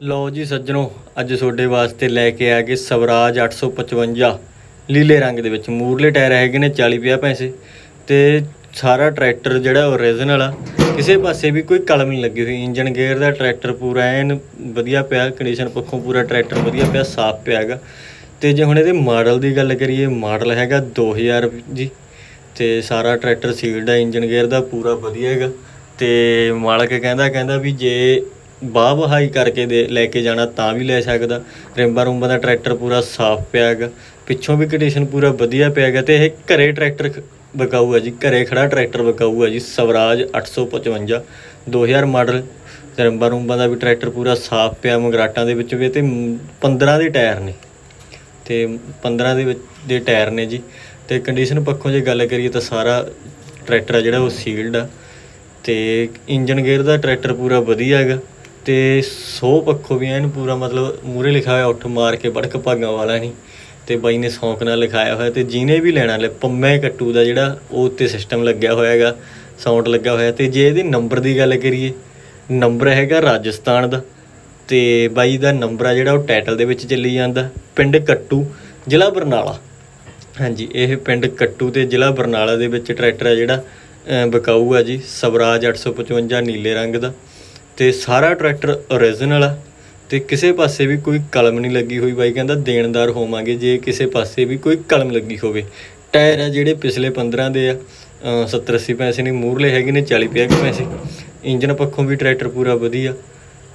ਲਓ ਜੀ ਸੱਜਣੋ, ਅੱਜ ਤੁਹਾਡੇ ਵਾਸਤੇ ਲੈ ਕੇ ਆ ਗਏ ਸਵਰਾਜ 855 ਲੀਲੇ ਰੰਗ ਦੇ ਵਿੱਚ। ਮੂਰਲੇ ਟਾਇਰ ਹੈਗੇ ਨੇ 40 50 ਪੈਸੇ ਤੇ ਸਾਰਾ ਟਰੈਕਟਰ ਜਿਹੜਾ ਓਰੀਜਨਲ ਆ, ਕਿਸੇ ਪਾਸੇ ਵੀ ਕੋਈ ਕਲਮ ਨਹੀਂ ਲੱਗੀ ਹੋਈ। ਇੰਜਨ ਗੇਅਰ ਦਾ ਟਰੈਕਟਰ ਪੂਰਾ ਐਨ ਵਧੀਆ ਪਿਆ ਕੰਡੀਸ਼ਨ ਪੱਖੋਂ ਪੂਰਾ ਟਰੈਕਟਰ ਵਧੀਆ ਪਿਆ, ਸਾਫ਼ ਪਿਆ ਹੈਗਾ। ਤੇ ਜੇ ਹੁਣ ਇਹਦੇ ਮਾਡਲ ਦੀ ਗੱਲ ਕਰੀਏ ਮਾਡਲ ਹੈਗਾ 2000 ਜੀ ਤੇ ਸਾਰਾ ਟਰੈਕਟਰ ਸੀਲਡ ਆ ਇੰਜਨ ਗੇਅਰ ਦਾ ਪੂਰਾ ਵਧੀਆ ਹੈਗਾ। ਤੇ ਮਾਲਕ ਕਹਿੰਦਾ ਕਹਿੰਦਾ ਵੀ ਜੇ ਬਾਹ ਬਹਾਈ ਕਰਕੇ ਦੇ ਲੈ ਕੇ ਜਾਣਾ ਤਾਂ ਵੀ ਲੈ ਸਕਦਾ। ਰਿੰਬਾ ਰੁੰਬਾ ਦਾ ਟਰੈਕਟਰ ਪੂਰਾ ਸਾਫ਼ ਪਿਆ ਹੈਗਾ। ਪਿੱਛੋਂ ਵੀ ਕੰਡੀਸ਼ਨ ਪੂਰਾ ਵਧੀਆ ਪਿਆ ਹੈਗਾ ਤੇ ਇਹ ਘਰੇ ਟਰੈਕਟਰ ਖ- ਵਿਕਾਊ ਹੈ ਜੀ। ਘਰੇ ਖੜਾ ਟਰੈਕਟਰ ਵਿਕਾਊ ਹੈ ਜੀ। ਸਵਰਾਜ 855 2000 ਮਾਡਲ। ਤੇ ਰਿੰਬਾ ਰੁੰਬਾ ਦਾ ਵੀ ਟਰੈਕਟਰ ਪੂਰਾ ਸਾਫ਼ ਪਿਆ ਮਗਰਾਟਾਂ ਦੇ ਵਿੱਚ ਵੀ ਤੇ 15 ਦੇ ਟਾਇਰ ਨੇ। ਤੇ 15 ਦੇ ਵਿੱਚ ਦੇ ਟਾਇਰ ਨੇ ਜੀ। ਤੇ ਕੰਡੀਸ਼ਨ ਪੱਖੋਂ ਜੇ ਗੱਲ ਕਰੀਏ ਤਾਂ ਸਾਰਾ ਟਰੈਕਟਰ ਆ ਜਿਹੜਾ ਉਹ ਸੀਲਡ ਆ। ਤੇ ਇੰਜਨ ਗੇਅਰ ਦਾ ਟਰੈਕਟਰ ਪੂਰਾ ਵਧੀਆ ਹੈਗਾ। ਤੇ ਸੌ ਪੱਖੋਂ ਵੀ ਐਨ ਪੂਰਾ ਮਤਲਬ ਮੂਰੇ ਲਿਖਿਆ ਹੋਇਆ ਉੱਠ ਮਾਰ ਕੇ ਬੜਕ ਭਾਗਾਂ ਵਾਲਾ ਨਹੀਂ ਤੇ ਬਾਈ ਨੇ ਸੌਂਕ ਨਾਲ ਲਿਖਾਇਆ ਹੋਇਆ ਤੇ ਜਿਹਨੇ ਵੀ ਲੈਣਾ ਲੈ ਪੰਮੇ ਕੱਟੂ ਦਾ ਜਿਹੜਾ ਉਹ ਉੱਤੇ ਸਿਸਟਮ ਲੱਗਿਆ ਹੋਇਆ ਹੈਗਾ ਸਾਊਂਡ ਲੱਗਾ ਹੋਇਆ। ਤੇ ਜੇ ਇਹਦੇ ਨੰਬਰ ਦੀ ਗੱਲ ਕਰੀਏ ਨੰਬਰ ਹੈਗਾ ਰਾਜਸਥਾਨ ਦਾ ਤੇ ਬਾਈ ਦਾ ਨੰਬਰ ਆ ਜਿਹੜਾ ਉਹ ਟਾਈਟਲ ਦੇ ਵਿੱਚ ਚੱਲੀ ਜਾਂਦਾ ਪਿੰਡ ਕੱਟੂ ਜ਼ਿਲ੍ਹਾ ਬਰਨਾਲਾ। ਹਾਂਜੀ ਇਹ ਪਿੰਡ ਕੱਟੂ ਤੇ ਜ਼ਿਲ੍ਹਾ ਬਰਨਾਲਾ ਦੇ ਵਿੱਚ ਟਰੈਕਟਰ ਆ ਜਿਹੜਾ ਅਹ, ਵਿਕਾਊ ਆ ਜੀ ਸਵਰਾਜ 855 ਨੀਲੇ ਰੰਗ ਦਾ। ਤੇ ਸਾਰਾ ਟਰੈਕਟਰ ਓਰੀਜਨਲ ਆ ਤੇ ਕਿਸੇ ਪਾਸੇ ਵੀ ਕੋਈ ਕਲਮ ਨਹੀਂ ਲੱਗੀ ਹੋਈ ਬਾਈ, ਕਹਿੰਦਾ ਦੇਣਦਾਰ ਹੋਵਾਂਗੇ, ਜੇ ਕਿਸੇ ਪਾਸੇ ਵੀ ਕੋਈ ਕਲਮ ਲੱਗੀ ਹੋਵੇ। ਟਾਇਰ ਆ ਜਿਹੜੇ ਪਿਛਲੇ 15 ਦੇ ਆ 70 80 ਪੈਸੇ ਨੇ ਮੂਰਲੇ ਹੈਗੇ ਨੇ 40 50 ਪੈਸੇ। ਇੰਜਨ ਪੱਖੋਂ ਵੀ ਟਰੈਕਟਰ ਪੂਰਾ ਵਧੀਆ।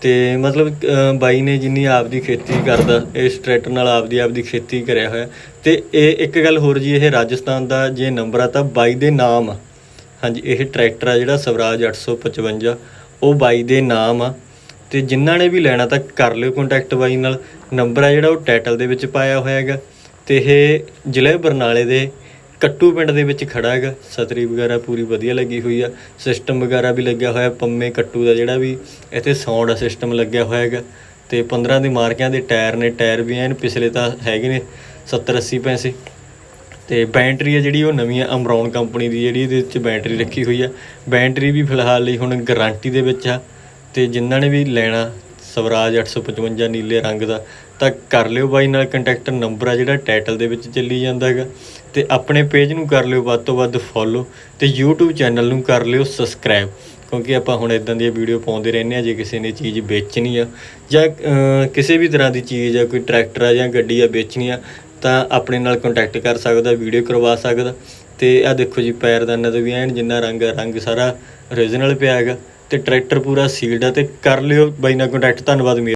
ਤੇ ਮਤਲਬ ਬਾਈ ਨੇ ਜਿੰਨੀ ਆਪਦੀ ਖੇਤੀ ਕਰਦਾ, ਇਸ ਟਰੈਕਟਰ ਨਾਲ ਆਪਦੀ ਆਪਦੀ ਖੇਤੀ ਕਰਿਆ ਹੋਇਆ। ਤੇ ਇਹ ਇੱਕ ਗੱਲ ਹੋਰ ਜੀ, ਇਹ ਰਾਜਸਥਾਨ ਦਾ ਜੇ ਨੰਬਰ ਆ ਤਾਂ ਬਾਈ ਦੇ ਨਾਮ ਆ। ਹਾਂਜੀ, ਇਹ ਟਰੈਕਟਰ ਆ ਜਿਹੜਾ ਸਵਰਾਜ 855 ਉਹ ਬਾਈ ਦੇ ਨਾਮ ਆ। ਤੇ ਜਿਨ੍ਹਾਂ ਨੇ ਵੀ ਲੈਣਾ ਤਾਂ ਕਰ ਲਿਓ ਕੰਟੈਕਟ ਬਾਈ ਨਾਲ। ਨੰਬਰ ਆ ਜਿਹੜਾ ਉਹ ਟਾਈਟਲ ਦੇ ਵਿੱਚ ਪਾਇਆ ਹੋਇਆ ਹੈਗਾ। ਤੇ ਇਹ ਜ਼ਿਲ੍ਹੇ ਬਰਨਾਲੇ ਦੇ ਕੱਟੂ ਪਿੰਡ ਦੇ ਵਿੱਚ ਖੜਾ ਹੈਗਾ। ਸਤਰੀ ਵਗੈਰਾ ਪੂਰੀ ਵਧੀਆ ਲੱਗੀ ਹੋਈ ਆ। ਸਿਸਟਮ ਵਗੈਰਾ ਵੀ ਲੱਗਿਆ ਹੋਇਆ, ਪੰਮੇ ਕੱਟੂ ਦਾ ਜਿਹੜਾ ਵੀ ਇੱਥੇ ਸਾਊਂਡ ਸਿਸਟਮ ਲੱਗਿਆ ਹੋਇਆ ਹੈਗਾ। ਤੇ 15 ਦੇ ਮਾਰਕਿਆਂ ਦੇ ਟਾਇਰ ਨੇ, ਟਾਇਰ ਵੀ ਐਨ ਪਿਛਲੇ ਤਾਂ ਹੈਗੇ ਨੇ 70 80 ਪੈਸੇ। ਤੇ ਬੈਟਰੀ ਆ ਜਿਹੜੀ ਉਹ ਨਵੀਂ ਆ, ਅਮਰੌਨ ਕੰਪਨੀ ਦੀ ਜਿਹੜੀ ਇਹਦੇ ਵਿੱਚ ਬੈਟਰੀ ਰੱਖੀ ਹੋਈ ਆ। ਬੈਟਰੀ ਵੀ ਫਿਲਹਾਲ ਲਈ ਹੁਣ ਗਾਰੰਟੀ ਦੇ ਵਿੱਚ ਆ ਤੇ ਜਿਨ੍ਹਾਂ ਨੇ ਵੀ ਲੈਣਾ ਸਵਰਾਜ 855 ਨੀਲੇ ਰੰਗ ਦਾ, ਤਾਂ ਕਰ ਲਿਓ ਬਾਈ ਨਾਲ ਕੰਟੈਕਟ ਨੰਬਰ ਆ ਜਿਹੜਾ ਟਾਈਟਲ ਦੇ ਵਿੱਚ ਚੱਲੀ ਜਾਂਦਾ ਹੈਗਾ। ਤੇ ਆਪਣੇ ਪੇਜ ਨੂੰ ਕਰ ਲਿਓ, ਵੱਧ ਤੋਂ ਵੱਧ ਫੋਲੋ ਤੇ YouTube ਚੈਨਲ ਨੂੰ ਕਰ ਲਿਓ ਸਬਸਕ੍ਰਾਈਬ ਕਿਉਂਕਿ ਆਪਾਂ ਹੁਣ ਇਦਾਂ ਦੀਆਂ ਵੀਡੀਓ ਪਾਉਂਦੇ ਰਹਿੰਦੇ ਆ, ਜੇ ਕਿਸੇ ਨੇ ਚੀਜ਼ ਵੇਚਣੀ ਆ ਜਾਂ ਕਿਸੇ ਵੀ ਤਰ੍ਹਾਂ ਦੀ ਚੀਜ਼ ਆ, ਕੋਈ ਟਰੈਕਟਰ ਆ ਜਾਂ ਗੱਡੀ ਆ ਵੇਚਣੀ ਆ ਤਾਂ ਆਪਣੇ ਨਾਲ ਕੰਟੈਕਟ ਕਰ ਸਕਦਾ ਵੀਡੀਓ ਕਰਵਾ ਸਕਦਾ। ਤੇ ਆ ਦੇਖੋ ਜੀ, ਪੈਰਦਾਨਾਂ ਤੇ ਵੀ ਐਨ ਜਿੰਨਾ ਰੰਗ ਰੰਗ ਸਾਰਾ ਓਰੀਜਨਲ ਪਿਆ ਹੈਗਾ। ਤੇ ਟਰੈਕਟਰ ਪੂਰਾ ਸੀਲਡ ਆ ਤੇ ਕਰ ਲਿਓ ਬਾਈ ਨਾਲ ਕੰਟੈਕਟ ਧੰਨਵਾਦ ਮੇਰਾ